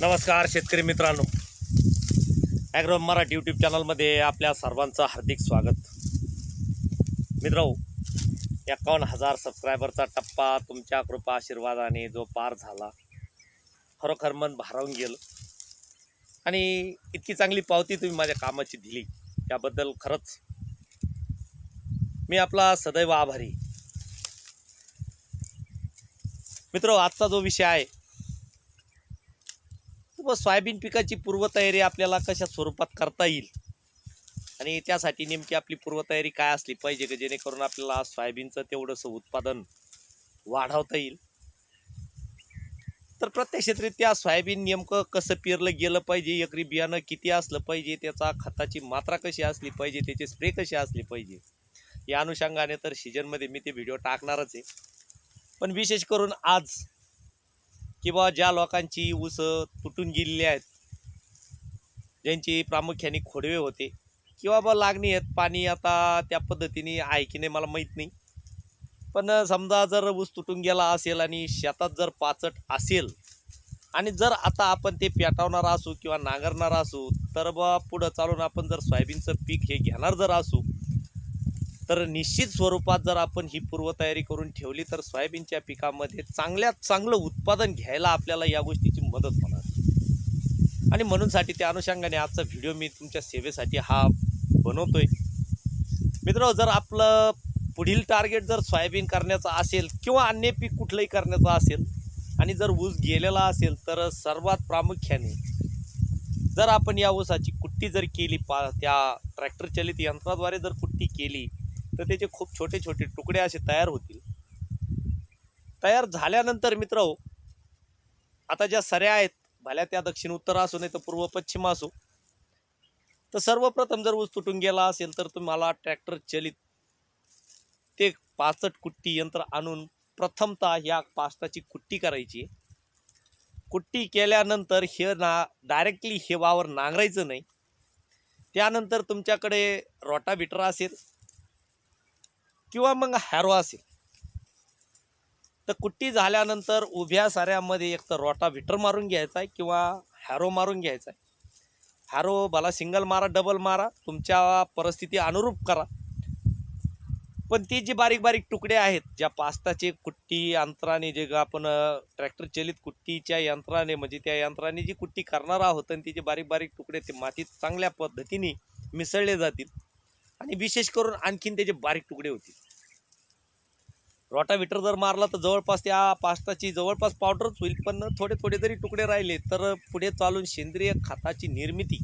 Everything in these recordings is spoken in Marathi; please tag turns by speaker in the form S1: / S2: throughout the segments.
S1: नमस्कार शेतकरी मित्रांनो. ॲग्रो मराठी यूट्यूब चॅनलमध्ये आपल्या सर्वांचं हार्दिक स्वागत. मित्र एकावन्न हजार सबस्क्रायबरचा टप्पा तुमच्या कृपा आशीर्वादाने जो पार झाला खरोखर मन भारावून गेलं. आणि इतकी चांगली पावती तुम्ही माझ्या कामाची दिली त्याबद्दल खरंच मी आपला सदैव आभारी. मित्र आजचा जो विषय आहे व सोयाबीन पिकाची पूर्वतयारी आपल्याला कशा स्वरूपात करता येईल? आणि त्यासाठी नेमकी आपली पूर्वतयारी काय असली पाहिजे की? जेणेकरून आपल्याला सोयाबीनचं तेवढंसं उत्पादन वाढवता येईल? तर प्रत्यक्षरित्या सोयाबीन नेमकं कसं पेरलं गेलं पाहिजे? एकरी बियाणं किती असलं पाहिजे? त्याचा खताची मात्रा कशी असली पाहिजे? त्याचे स्प्रे कसे असले पाहिजे? या अनुषंगाने तर सीजनमध्ये मी ते व्हिडिओ टाकणारच आहे. पण विशेष करून आज किंवा ज्या लोकांची ऊस तुटून गेलेली आहेत ज्यांची प्रामुख्याने खोडवे होते किंवा बा लागणी आहेत पाणी आता त्या पद्धतीने आहे की नाही मला माहीत नाही. पण समजा जर ऊस तुटून गेला असेल आणि शेतात जर पाचट असेल आणि जर आता आपण ते पेटवणार असू किंवा नांगरणार असू तर बा पुढं चालून आपण जर सोयाबीनचं पीक हे घेणार जर असू तर निश्चित स्वरूपात जर आपण ही पूर्वतयारी करून ठेवली तर सोयाबीनच्या पिकामध्ये चांगल्यात चांगलं उत्पादन घ्यायला आपल्याला या गोष्टीची मदत होणार. आणि म्हणूनसाठी त्या अनुषंगाने आजचा व्हिडिओ मी तुमच्या सेवेसाठी हा बनवतोय. मित्र जर आपलं पुढील टार्गेट जर सोयाबीन करण्याचं असेल किंवा अन्य पीक कुठलंही करण्याचं असेल आणि जर ऊस गेलेला असेल तर सर्वात प्रामुख्याने जर आपण या ऊसाची कुट्टी जर केली पा त्या ट्रॅक्टर चलित यंत्राद्वारे जर कुट्टी केली तर त्याचे खूप छोटे छोटे तुकडे असे तयार होतील. तयार झाल्यानंतर मित्र आता ज्या सऱ्या आहेत भल्या त्या दक्षिण उत्तर असो नाही तर पूर्व पश्चिम असो तर सर्वप्रथम जर ऊस तुटून गेला असेल तर तुम्हाला ट्रॅक्टर चलित ते पाचट कुट्टी यंत्र आणून प्रथमतः या पास्ताची कुट्टी करायची कुट्टी केल्यानंतर हे ना डायरेक्टली हे वावर नांगरायचं नाही. त्यानंतर तुमच्याकडे रोटाविटर असेल किंवा मग हॅरो असेल तर कुट्टी झाल्यानंतर उभ्या साऱ्यामध्ये एक तर रोटा विटर मारून घ्यायचा आहे किंवा हॅरो मारून घ्यायचा आहे. हॅरो भला सिंगल मारा डबल मारा तुमच्या परिस्थिती अनुरूप करा. पण ती जी बारीक बारीक तुकडे आहेत ज्या पास्ताचे कुट्टी यंत्राने जे आपण ट्रॅक्टर चलित कुट्टीच्या यंत्राने म्हणजे त्या यंत्राने जी कुट्टी करणार आहोत आणि तिचे बारीक बारीक तुकडे ते मातीत चांगल्या पद्धतीने मिसळले जातील. आणि विशेष करून आणखीन त्याचे बारीक तुकडे होतील. रोटाविटर जर मारला तर जवळपास त्या पास्ताची जवळपास पावडरच होईल पण थोडे थोडे जरी तुकडे राहिले तर पुढे चालून सेंद्रिय खताची निर्मिती.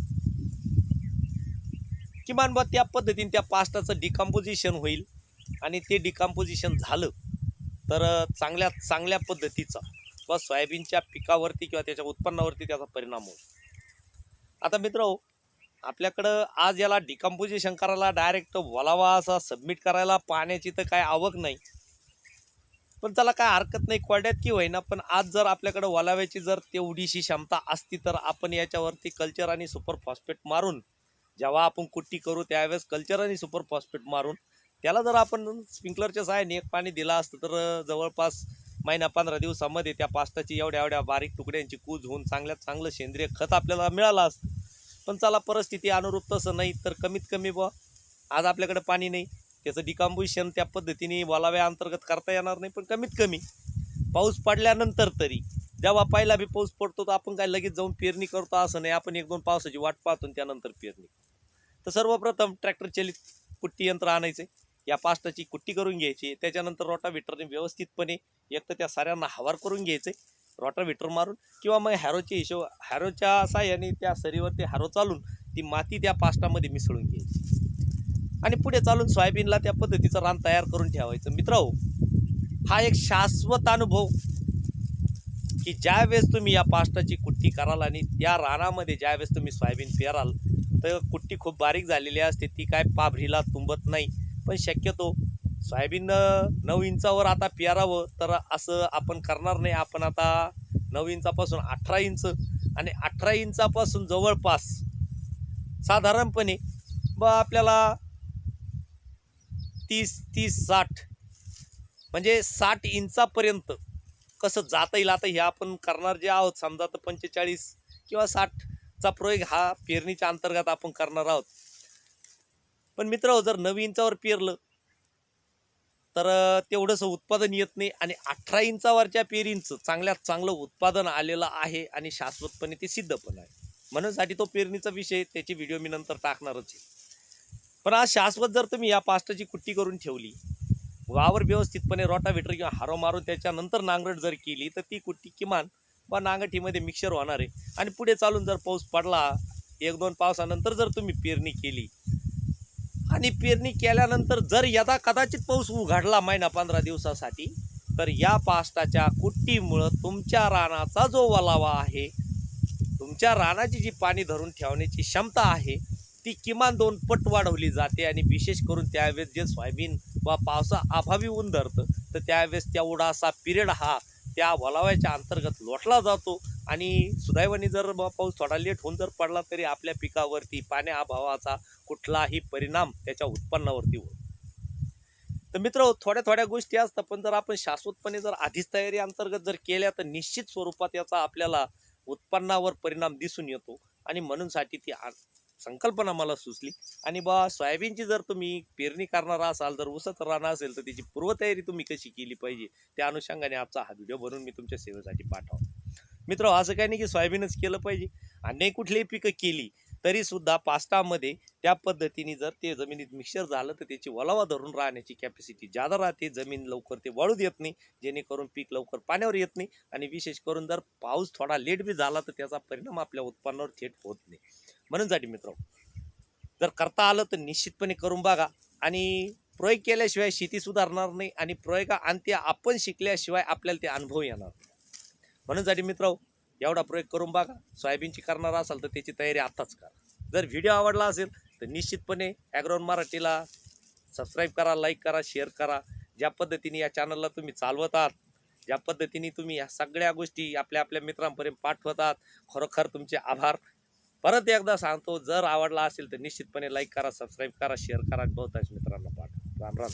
S1: किमान बा त्या पद्धतीने त्या पास्ताचं डिकम्पोजिशन होईल आणि ते डिकम्पोजिशन झालं तर चांगल्या चांगल्या पद्धतीचा व सोयाबीनच्या पिकावरती किंवा त्याच्या उत्पन्नावरती त्याचा परिणाम होईल. आता मित्र आपल्याकडं आज याला डिकम्पोजिशन करायला डायरेक्ट वलावा असा सबमिट करायला पाण्याची तर काय आवक नाही. पण त्याला काय हरकत नाही कोरड्यात की होईना. पण आज जर आपल्याकडं वलाव्याची जर तेवढीशी क्षमता असती तर आपण याच्यावरती कल्चर आणि सुपर फॉस्फेट मारून जेव्हा आपण कुट्टी करू त्यावेळेस कल्चर आणि सुपर फॉस्फेट मारून त्याला जर आपण स्प्रिंकलरच्या सहाय्याने एक पाणी दिलं असतं तर जवळपास महिना पंधरा दिवसामध्ये त्या पास्ताची एवढ्या एवढ्या बारीक तुकड्यांची कूज होऊन चांगल्यात चांगलं सेंद्रिय खत आपल्याला मिळालं असतं. पण चला परिस्थिती अनुरूप तसं नाही तर कमीत कमी बुवा आज आपल्याकडे पाणी नाही. त्याचं डिकॉम्पोजिशन त्या पद्धतीने वलाव्या अंतर्गत करता येणार नाही पण कमीत कमी पाऊस पडल्यानंतर तरी जेव्हा पहिला बी पाऊस पडतो तर आपण काय लगेच जाऊन पेरणी करतो असं नाही. आपण एक दोन पावसाची वाट पाहतो त्यानंतर पेरणी. तर सर्वप्रथम ट्रॅक्टर चलित कुट्टी यंत्र आणायचे. या पास्टाची कुट्टी करून घ्यायची. त्याच्यानंतर रोटाविटरने व्यवस्थितपणे एक तर त्या साऱ्यांना हवार करून घ्यायचे रोटाविटर मारून किंवा मग हॅरोच्या हिशोब हॅरोच्या साह्याने त्या सरीवरती हॅरो चालून ती माती त्या पास्टामध्ये मिसळून घ्यायची. आणि पुढे चालून सोयाबीनला त्या पद्धतीचं रान तयार करून ठेवायचं. मित्र हा एक शाश्वत अनुभव की ज्या वेळेस तुम्ही या पास्टाची कुट्टी कराल आणि त्या रानामध्ये ज्या वेळेस तुम्ही सोयाबीन पेराल तर कुट्टी खूप बारीक झालेली असते. ती काय पाभरीला तुंबत नाही. पण शक्यतो सोयाबीन नऊ इंचावर आता पेरावं तर असं आपण करणार नाही. आपण आता नऊ इंचापासून अठरा इंच आणि अठरा इंचापासून जवळपास साधारणपणे ब आपल्याला तीस तीस साठ. म्हणजे साठ इंचापर्यंत कसं जाता येईल आता हे आपण करणार जे आहोत समजा तर पंचेचाळीस किंवा साठचा प्रयोग हा पेरणीच्या अंतर्गत आपण करणार आहोत. पण मित्र जर नऊ इंचावर पेरलं तर तेवढंसं उत्पादन येत नाही आणि अठरा इंचावरच्या पेरींचं चांगल्यात चांगलं उत्पादन आलेलं आहे आणि शाश्वतपणे ते सिद्ध पण आहे. म्हणून साठी तो पेरणीचा विषय त्याची व्हिडिओ मी नंतर टाकणारच आहे. पण आज शाश्वत जर तुम्ही या पास्टाची कुट्टी करून ठेवली वावर व्यवस्थितपणे रोटावेटर किंवा हारो मारून त्याच्यानंतर नांगरट जर केली तर ती कुट्टी किमान व नांगठीमध्ये मिक्सर होणार आहे. आणि पुढे चालून जर पाऊस पडला एक दोन पावसानंतर जर तुम्ही पेरणी केली आणि पेरणी केल्यानंतर जर यदा कदाचित पाऊस उघडला महिना पंधरा दिवसासाठी तर या पास्टाच्या कुट्टीमुळं तुमच्या रानाचा जो वलावा आहे तुमच्या रानाची जी पाणी धरून ठेवण्याची क्षमता आहे ती किमान दोन पट वाढवली जाते आणि विशेष करून त्यावेळेस जे सोयाबीन वा पावसा अभावी ऊन धरतं तर त्यावेळेस त्या उडासा पिरियड हा त्या वलाव्याच्या अंतर्गत लोटला जातो. आणि सुदैवाने जर पाऊस थोडा लेट होऊन जर पडला तरी आपल्या पिकावरती पाण्या अभावाचा कुठलाही परिणाम त्याच्या उत्पन्नावरती होतो तर मित्र थोड्या थोड्या गोष्टी असतात पण जर आपण शाश्वतपणे जर आधीच तयारी अंतर्गत जर केल्या तर निश्चित स्वरूपात याचा आपल्याला उत्पन्नावर परिणाम दिसून येतो. आणि म्हणूनसाठी ती संकल्पना मला सुचली. आणि बा सोयाबीनची जर तुम्ही पेरणी करणार असाल जर उसत राहणार असेल तर त्याची पूर्वतयारी तुम्ही कशी केली पाहिजे? त्या अनुषंगाने आजचा हा व्हिडिओ बनवून मी तुमच्या सेवेसाठी पाठवा मित्र असं काही नाही की सोयाबीनच केलं पाहिजे. आणि कुठलीही पिकं केली तरीसुद्धा पास्टामध्ये त्या पद्धतीने जर ते जमिनीत मिक्सर झालं तर त्याची वलावा धरून राहण्याची कॅपॅसिटी जादा राहते. जमीन लवकर ते वाळू देत नाही जेणेकरून पीक लवकर पाण्यावर येत नाही आणि विशेष करून जर पाऊस थोडा लेट बी झाला तर त्याचा परिणाम आपल्या उत्पन्नावर थेट होत नाही. म्हणून साठी मित्र जर करता आलं तर निश्चितपणे करून बघा आणि प्रयोग केल्याशिवाय शेती सुधारणार नाही आणि प्रयोगा अंत्य आपण शिकल्याशिवाय आपल्याला ते अनुभव येणार म्हणून साठी मित्र एवढा प्रयोग करून बघा. सोयाबीनची करणार असाल तर त्याची तयारी आत्ताच करा. जर व्हिडिओ आवडला असेल तर निश्चितपणे ॲग्राउंड मराठीला सबस्क्राईब करा लाईक करा शेअर करा. ज्या पद्धतीने या चॅनलला तुम्ही चालवत आहात ज्या पद्धतीने तुम्ही या सगळ्या गोष्टी आपल्या आपल्या मित्रांपर्यंत पाठवतात खरोखर तुमचे आभार. परत एकदा सांगतो जर आवडला असेल तर निश्चितपणे लाईक करा सबस्क्राईब करा शेअर करा. बहुतांश मित्रांना पाठवा. राम राम.